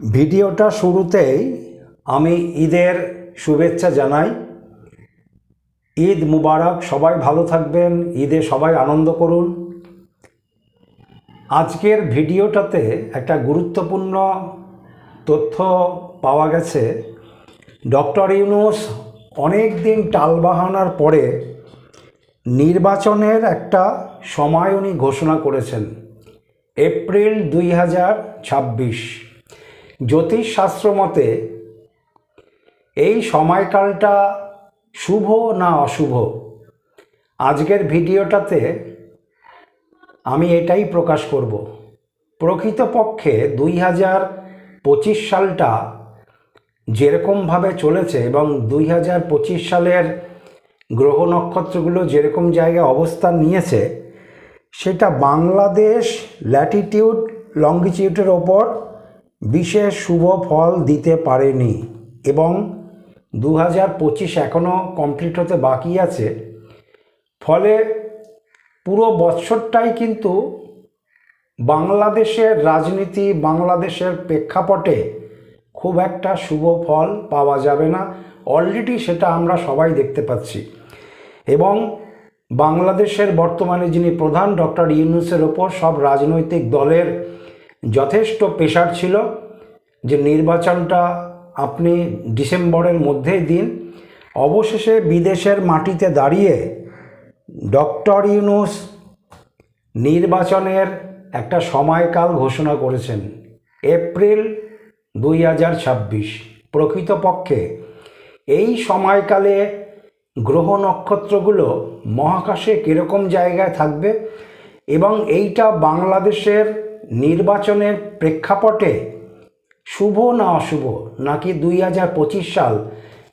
ভিডিওটা শুরুতেই আমি ঈদের শুভেচ্ছা জানাই। ঈদ মুবারক, সবাই ভালো থাকবেন, ঈদে সবাই আনন্দ করুন। আজকের ভিডিওটাতে একটা গুরুত্বপূর্ণ তথ্য পাওয়া গেছে। ডক্টর ইউনুস অনেক দিন টালবাহানার পরে নির্বাচনের একটা সময় উনি ঘোষণা করেছেন, এপ্রিল দুই হাজার ছাব্বিশ। জ্যোতিষশাস্ত্র মতে এই সময়কালটা শুভ না অশুভ? আজকের ভিডিওটাতে আমি এটাই প্রকাশ করব। প্রকৃতপক্ষে দুই হাজার পঁচিশ সালটা যেরকমভাবে চলেছে এবং দুই হাজার পঁচিশ সালের গ্রহ নক্ষত্রগুলো যেরকম জায়গায় অবস্থান নিয়েছে, সেটা বাংলাদেশ ল্যাটিটিউড লঙ্গিটিউডের ওপর বিশেষ শুভ ফল দিতে পারেনি এবং দু হাজার পঁচিশ এখনও কমপ্লিট হতে বাকি আছে। ফলে পুরো বৎসরটাই কিন্তু বাংলাদেশের রাজনীতি, বাংলাদেশের প্রেক্ষাপটে খুব একটা শুভ ফল পাওয়া যাবে না। অলরেডি সেটা আমরা সবাই দেখতে পাচ্ছি। এবং বাংলাদেশের বর্তমানে যিনি প্রধান ডক্টর ইউনুসের ওপর সব রাজনৈতিক দলের যথেষ্ট প্রেশার ছিল যে নির্বাচনটা আপনি ডিসেম্বরের মধ্যেই দিন। অবশেষে বিদেশের মাটিতে দাঁড়িয়ে ডক্টর ইউনুস নির্বাচনের একটা সময়কাল ঘোষণা করেছেন, এপ্রিল দুই হাজার ছাব্বিশ। প্রকৃতপক্ষে এই সময়কালে গ্রহ নক্ষত্রগুলো মহাকাশে কীরকম জায়গায় থাকবে এবং এইটা বাংলাদেশের নির্বাচনের প্রেক্ষাপটে শুভ না অশুভ, নাকি দুই হাজার পঁচিশ সাল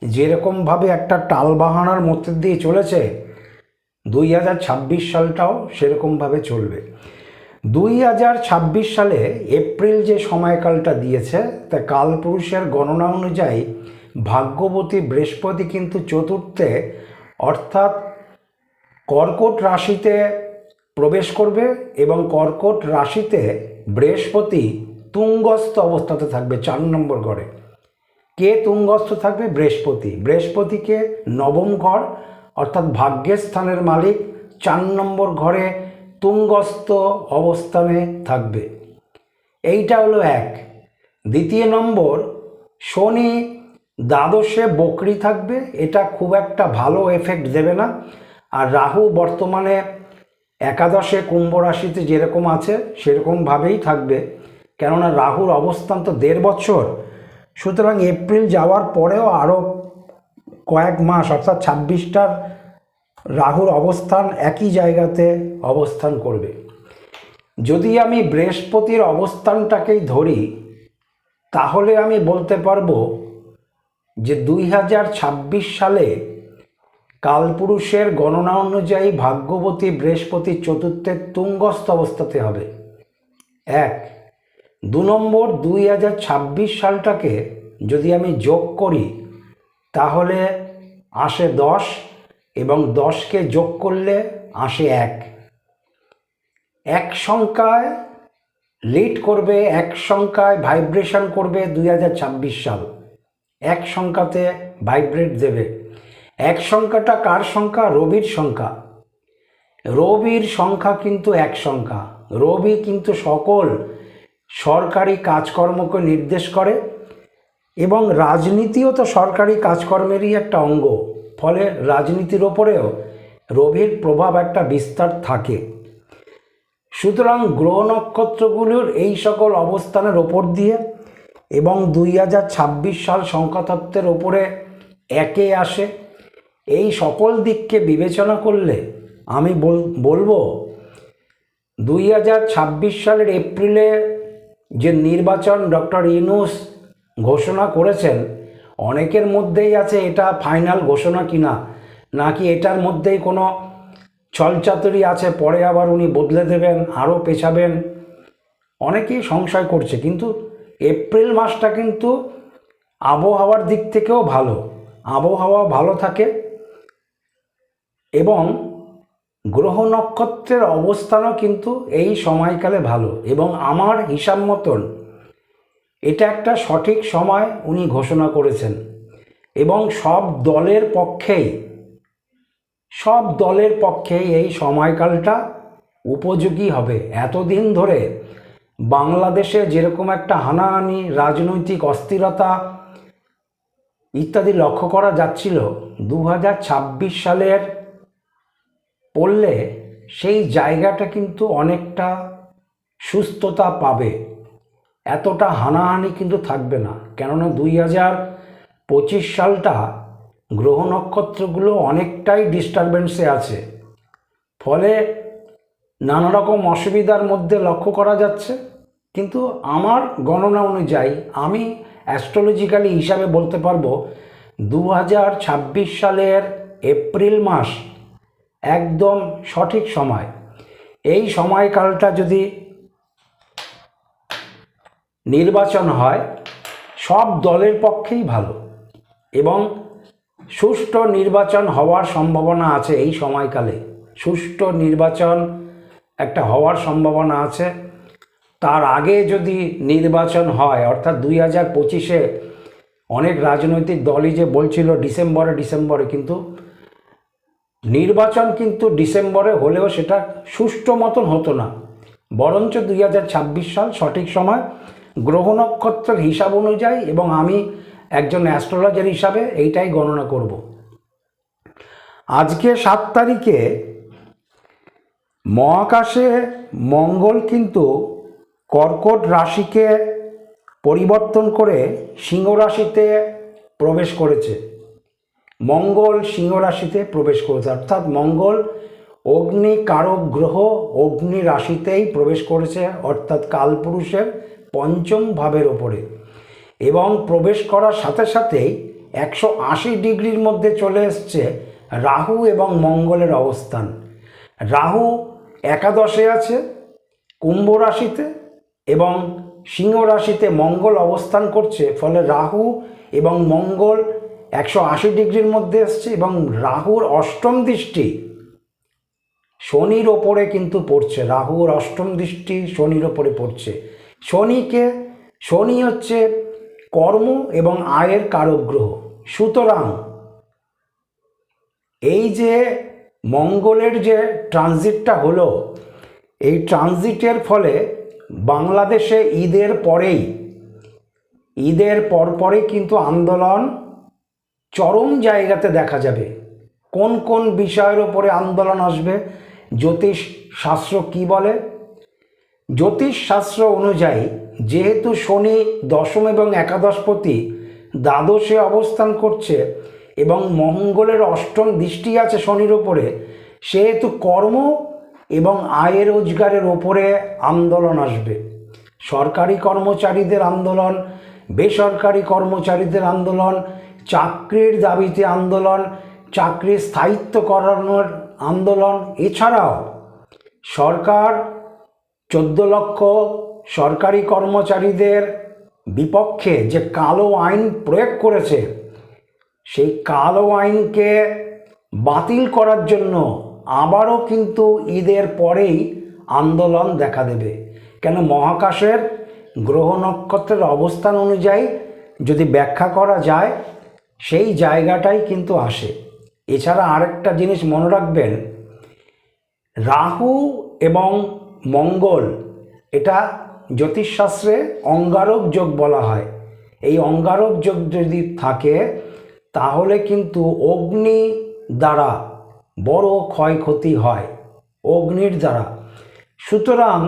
যেরকমভাবে একটা টালবাহানার মধ্যে দিয়ে চলেছে, দুই হাজার ছাব্বিশ সালটাও সেরকমভাবে চলবে। দুই হাজার ছাব্বিশ সালে এপ্রিল যে সময়কালটা দিয়েছে, তা কালপুরুষের গণনা অনুযায়ী ভাগ্যবতী বৃহস্পতি কিন্তু চতুর্থে, অর্থাৎ কর্কট রাশিতে প্রবেশ করবে এবং কর্কট রাশিতে বৃহস্পতি তুঙ্গস্থ অবস্থাতে থাকবে চার নম্বর ঘরে। কে তুঙ্গস্থ থাকবে? বৃহস্পতি। বৃহস্পতিকে নবম ঘর, অর্থাৎ ভাগ্যের স্থানের মালিক চার নম্বর ঘরে তুঙ্গস্থ অবস্থানে থাকবে। এইটা হলো এক। দ্বিতীয় নম্বর, শনি দ্বাদশে বকরি থাকবে, এটা খুব একটা ভালো এফেক্ট দেবে না। আর রাহু বর্তমানে একাদশে কুম্ভ রাশিতে যেরকম আছে, সেরকমভাবেই থাকবে। কেননা রাহুর অবস্থান তো দেড় বছর। সুতরাং এপ্রিল যাওয়ার পরেও আরও কয়েক মাস, অর্থাৎ ছাব্বিশটার রাহুর অবস্থান একই জায়গাতে অবস্থান করবে। যদি আমি বৃহস্পতির অবস্থানটাকেই ধরি, তাহলে আমি বলতে পারব যে দুই হাজার ছাব্বিশ সালে কালপুরুষের গণনা অনুযায়ী ভাগ্যবতী বৃহস্পতি চতুর্থের তুঙ্গস্থ অবস্থাতে হবে। এক, দু নম্বর দুই হাজার ছাব্বিশ সালটাকে যদি আমি যোগ করি, তাহলে আসে দশ এবং দশকে যোগ করলে আসে এক। এক সংখ্যায় লিড করবে, এক সংখ্যায় ভাইব্রেশন করবে দুই হাজার ছাব্বিশ সাল। এক সংখ্যাতে ভাইব্রেট দেবে। এক সংখ্যাটা কার সংখ্যা? রবির সংখ্যা। রবির সংখ্যা কিন্তু এক সংখ্যা। রবি কিন্তু সকল সরকারি কাজকর্মকে নির্দেশ করে এবং রাজনীতিও তো সরকারি কাজকর্মেরই একটা অঙ্গ। ফলে রাজনীতির ওপরেও রবির প্রভাব একটা বিস্তার থাকে। সুতরাং গ্রহ নক্ষত্রগুলোর এই সকল অবস্থানের ওপর দিয়ে এবং দুই হাজার ছাব্বিশ সাল সংখ্যাতত্ত্বের ওপরে একে আসে। এই সকল দিককে বিবেচনা করলে আমি বলব, দুই হাজার ছাব্বিশ সালের এপ্রিলে যে নির্বাচন ডক্টর ইনুস ঘোষণা করেছেন, অনেকের মধ্যেই আছে এটা ফাইনাল ঘোষণা কিনা, নাকি এটার মধ্যেই কোনো ছলচাতুরি আছে, পরে আবার উনি বদলে দেবেন, আরও পেছাবেন, অনেকেই সংশয় করছে, কিন্তু এপ্রিল মাসটা কিন্তু আবহাওয়ার দিক থেকেও ভালো, আবহাওয়া ভালো থাকে। এবং গ্রহ নক্ষত্রের অবস্থানও কিন্তু এই সময়কালে ভালো। এবং আমার হিসাব মতন এটা একটা সঠিক সময় উনি ঘোষণা করেছেন। এবং সব দলের পক্ষেই, সব দলের পক্ষেই এই সময়কালটা উপযোগী হবে। এতদিন ধরে বাংলাদেশে যেরকম একটা হানাহানি, রাজনৈতিক অস্থিরতা ইত্যাদি লক্ষ্য করা যাচ্ছিল দু হাজার ছাব্বিশ সালের পড়লে সেই জায়গাটা কিন্তু অনেকটা সুস্থতা পাবে। এতটা হানাহানি কিন্তু থাকবে না। কেননা দুই হাজার পঁচিশ সালটা গ্রহ নক্ষত্রগুলো অনেকটাই ডিস্টারবেন্সে আছে। ফলে নানা রকম অসুবিধার মধ্যে লক্ষ্য করা যাচ্ছে। কিন্তু আমার গণনা অনুযায়ী আমি অ্যাস্ট্রোলজিক্যালি হিসাবে বলতে পারব দু হাজার ছাব্বিশ সালের এপ্রিল মাস একদম সঠিক সময়। এই সময়কালটা যদি নির্বাচন হয়, সব দলের পক্ষেই ভালো এবং সুষ্ঠু নির্বাচন হওয়ার সম্ভাবনা আছে এই সময়কালে। সুষ্ঠু নির্বাচন একটা হওয়ার সম্ভাবনা আছে। তার আগে যদি নির্বাচন হয়, অর্থাৎ দুই হাজার পঁচিশে অনেক রাজনৈতিক দলই যে বলছিল ডিসেম্বরে ডিসেম্বরে, কিন্তু নির্বাচন কিন্তু ডিসেম্বরে হলেও সেটা সুষ্ঠু মতন হতো না। বরঞ্চ দুই হাজার ছাব্বিশ সাল সঠিক সময়, গ্রহ নক্ষত্রের হিসাব অনুযায়ী এবং আমি একজন অ্যাস্ট্রোলজার হিসাবে এইটাই গণনা করব। আজকে সাত তারিখে মহাকাশে মঙ্গল কিন্তু কর্কট রাশিকে পরিবর্তন করে সিংহ রাশিতে প্রবেশ করেছে। মঙ্গল সিংহ রাশিতে প্রবেশ করেছে। অর্থাৎ মঙ্গল অগ্নি কারক গ্রহ অগ্নি রাশিতেই প্রবেশ করেছে, অর্থাৎ কালপুরুষের পঞ্চম ভাবের ওপরে। এবং প্রবেশ করার সাথে সাথেই একশো আশি ডিগ্রির মধ্যে চলে এসছে রাহু এবং মঙ্গলের অবস্থান। রাহু একাদশে আছে কুম্ভ রাশিতে এবং সিংহ রাশিতে মঙ্গল অবস্থান করছে, ফলে রাহু এবং মঙ্গল একশো আশি ডিগ্রির মধ্যে এসছে এবং রাহুর অষ্টম দৃষ্টি শনির ওপরে কিন্তু পড়ছে। রাহুর অষ্টম দৃষ্টি শনির ওপরে পড়ছে। শনিকে, শনি হচ্ছে কর্ম এবং আয়ের কারক গ্রহ সুতরাং এই যে মঙ্গলের যে ট্রানজিটটা হলো, এই ট্রানজিটের ফলে বাংলাদেশে ঈদের পরেই, ঈদের পরপরই কিন্তু আন্দোলন চরম জায়গাতে দেখা যাবে। কোন কোন বিষয়ের ওপরে আন্দোলন আসবে? জ্যোতিষ শাস্ত্র কি বলে? জ্যোতিষ শাস্ত্র অনুযায়ী, যেহেতু শনি দশম এবং একাদশপতি দ্বাদশে অবস্থান করছে এবং মঙ্গলের অষ্টম দৃষ্টি আছে শনির ওপরে সেহেতু কর্ম এবং আয়ের রোজগারের ওপরে আন্দোলন আসবে। সরকারি কর্মচারীদের আন্দোলন, বেসরকারি কর্মচারীদের আন্দোলন চাকরির দাবিতে আন্দোলন, চাকরির স্থায়িত্ব করানোর আন্দোলন, এছাড়াও সরকার, চোদ্দ লক্ষ সরকারি কর্মচারীদের বিপক্ষে যে কালো আইন প্রয়োগ করেছে, সেই কালো আইনকে বাতিল করার জন্য আবারও কিন্তু ঈদের পরেই আন্দোলন দেখা দেবে। কেন মহাকাশের গ্রহ নক্ষত্রের অবস্থান অনুযায়ী যদি ব্যাখ্যা করা যায় সেই জায়গাটাই কিন্তু আসে। এছাড়া আরেকটা জিনিস মনে রাখবেন, রাহু এবং মঙ্গল, এটা জ্যোতিষশাস্ত্রে অঙ্গারক যোগ বলা হয়। এই অঙ্গারক যোগ যদি থাকে, তাহলে কিন্তু অগ্নি দ্বারা বড় ক্ষয়ক্ষতি হয়, অগ্নির দ্বারা। সুতরাং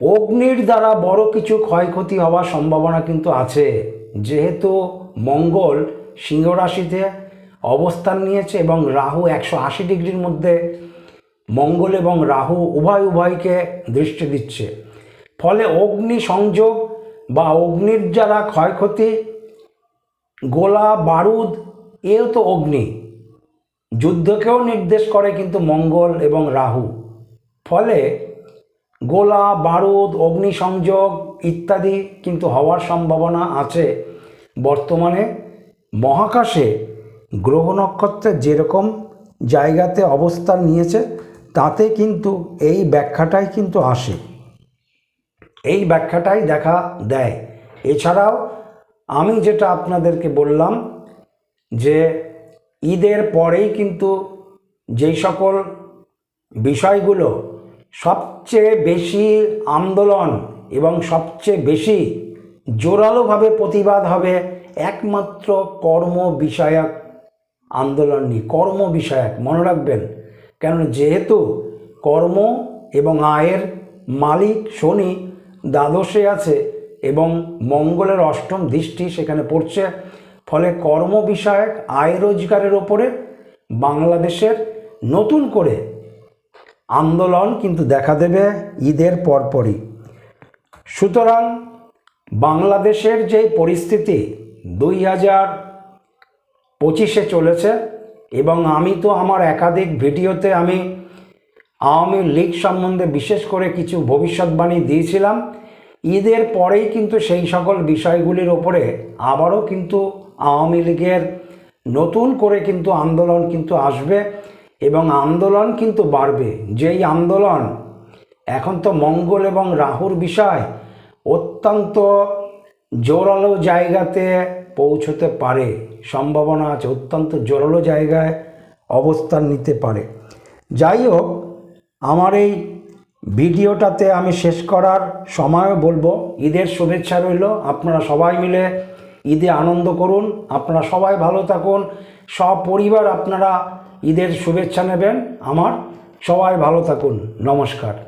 অগ্নির দ্বারা বড় কিছু ক্ষয়ক্ষতি হওয়ার সম্ভাবনা কিন্তু আছে। যেহেতু মঙ্গল সিংহ রাশিতে অবস্থান নিয়েছে এবং রাহু একশো আশি ডিগ্রির মধ্যে মঙ্গল এবং রাহু উভয় উভয়কে দৃষ্টি দিচ্ছে। ফলে অগ্নি সংযোগ বা অগ্নির যারা ক্ষয়ক্ষতি, গোলা, বারুদ, এও তো অগ্নি, যুদ্ধকেও নির্দেশ করে কিন্তু মঙ্গল এবং রাহু। ফলে গোলা, বারুদ, অগ্নিসংযোগ ইত্যাদি কিন্তু হওয়ার সম্ভাবনা আছে। বর্তমানে মহাকাশে গ্রহ নক্ষত্রের যেরকম জায়গাতে অবস্থান নিয়েছে, তাতে কিন্তু এই ব্যাখ্যাটাই কিন্তু আসে। এই ব্যাখ্যাটাই দেখা দেয়। এছাড়াও আমি যেটা আপনাদেরকে বললাম যে ঈদের পরেই কিন্তু যেই সকল বিষয়গুলো সবচেয়ে বেশি আন্দোলন এবং সবচেয়ে বেশি জোরালোভাবে প্রতিবাদ হবে একমাত্র কর্ম বিষয়ক আন্দোলন নিয়ে কর্ম বিষয়ক মনে রাখবেন। কেন যেহেতু কর্ম এবং আয়ের মালিক শনি দ্বাদশে আছে এবং মঙ্গলের অষ্টম দৃষ্টি সেখানে পড়ছে, ফলে কর্ম বিষয়ক আয় রোজগারের ওপরে বাংলাদেশের নতুন করে আন্দোলন কিন্তু দেখা দেবে ঈদের পরপরই। সুতরাং বাংলাদেশের যে পরিস্থিতি দুই হাজার পঁচিশে চলেছে এবং আমি তো আমার একাধিক ভিডিওতে আমি আওয়ামী লীগ সম্বন্ধে বিশেষ করে কিছু ভবিষ্যৎবাণী দিয়েছিলাম। ঈদের পরেই কিন্তু সেই সকল বিষয়গুলির ওপরে আবারও কিন্তু আওয়ামী লীগের নতুন করে কিন্তু আন্দোলন কিন্তু আসবে। এবং আন্দোলন কিন্তু বাড়বে। যেই আন্দোলন, এখন তো মঙ্গল এবং রাহুর বিষয়, অত্যন্ত জোরালো জায়গাতে পৌঁছতে পারে। সম্ভাবনা আছে, অত্যন্ত জোরালো জায়গায় অবস্থান নিতে পারে। যাই হোক, আমার এই ভিডিওটাতে আমি শেষ করার সময়ও বলব। ঈদের শুভেচ্ছা রইল। আপনারা সবাই মিলে ঈদে আনন্দ করুন। আপনারা সবাই ভালো থাকুন। সপরিবার আপনারা ঈদের শুভেচ্ছা নেবেন। আমার সবাই ভালো থাকুন। নমস্কার।